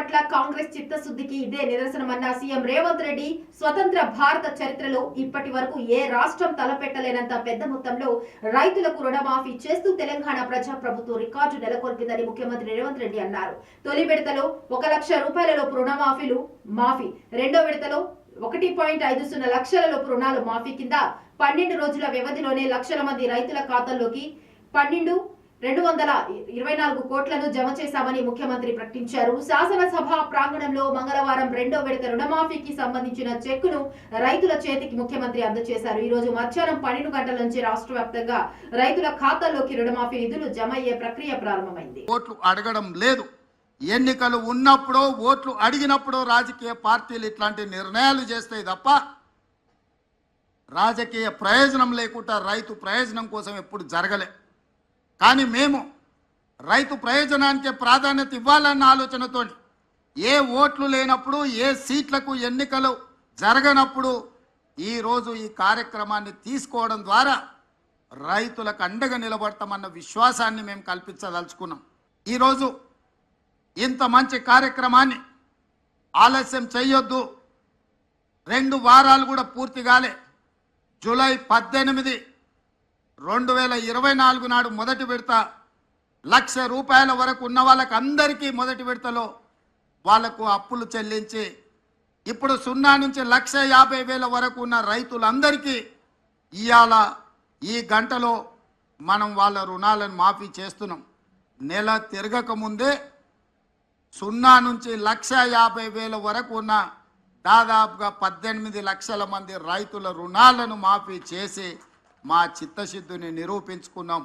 పట్ల కాంగ్రెస్ చిత్తశుద్ధికి ఇదే నిదర్శనమన్న సీఎం రేవంత్ రెడ్డి స్వతంత్ర భారత చరిత్రలో ఇప్పటి వరకు ఏ రాష్ట్రం తలపెట్టలేనంత పెద్ద మొత్తంలో రైతులకు రుణమాఫీ చేస్తూ తెలంగాణ ప్రజాప్రభుత్వం రికార్డు నెలకొల్పిందని ముఖ్యమంత్రి రేవంత్ రెడ్డి అన్నారు. తొలి విడతలో ఒక లక్ష రూపాయలలోపు రుణమాఫీలు మాఫీ. రెండో విడతలో ఒకటి పాయింట్ ఐదు సున్నా లక్షలలోపు రుణాలు మాఫీ కింద పన్నెండు రోజుల వ్యవధిలోనే లక్షల మంది రైతుల ఖాతాల్లోకి పన్నెండు రెండు వందల ఇరవై నాలుగు కోట్లను జమ చేశామని ముఖ్యమంత్రి ప్రకటించారు. శాసనసభ ప్రాంగణంలో మంగళవారం రెండో విడత రుణమాఫీకి సంబంధించిన చెక్కును రైతుల చేతికి ముఖ్యమంత్రి అందజేశారు. ఈ రోజు మధ్యాహ్నం పన్నెండు గంటల నుంచి రాష్ట్ర వ్యాప్తంగా రైతుల ఖాతాల్లోకి రుణమాఫీ నిధులు జమ అయ్యే ప్రక్రియ ప్రారంభమైంది. ఓట్లు అడగడం లేదు. ఎన్నికలు ఉన్నప్పుడు ఓట్లు అడిగినప్పుడు రాజకీయ పార్టీలు ఇట్లాంటి నిర్ణయాలు చేస్తాయి తప్ప రాజకీయ ప్రయోజనం లేకుండా రైతు ప్రయోజనం కోసం ఎప్పుడు జరగలే. కానీ మేము రైతు ప్రయోజనానికే ప్రాధాన్యత ఇవ్వాలన్న ఆలోచనతో ఏ ఓట్లు లేనప్పుడు ఏ సీట్లకు ఎన్నికలు జరగనప్పుడు ఈరోజు ఈ కార్యక్రమాన్ని తీసుకోవడం ద్వారా రైతులకు అండగా నిలబడతామన్న విశ్వాసాన్ని మేము కల్పించదలుచుకున్నాం. ఈరోజు ఇంత మంచి కార్యక్రమాన్ని ఆలస్యం చేయొద్దు రెండు వారాలు కూడా పూర్తి కాలే. జూలై పద్దెనిమిది రెండు వేల ఇరవై నాలుగు నాడు మొదటి విడత లక్ష రూపాయల వరకు ఉన్న వాళ్ళకి అందరికీ మొదటి విడతలో వాళ్ళకు అప్పులు చెల్లించి ఇప్పుడు సున్నా నుంచి లక్ష యాభై వేల వరకు ఉన్న రైతులందరికీ ఇవాళ ఈ గంటలో మనం వాళ్ళ రుణాలను మాఫీ చేస్తున్నాం. నెల తిరగకముందే సున్నా నుంచి లక్ష యాభై వేల వరకు ఉన్న దాదాపుగా పద్దెనిమిది లక్షల మంది రైతుల రుణాలను మాఫీ చేసి మా చిత్తశుద్ధిని నిరూపించుకున్నాం.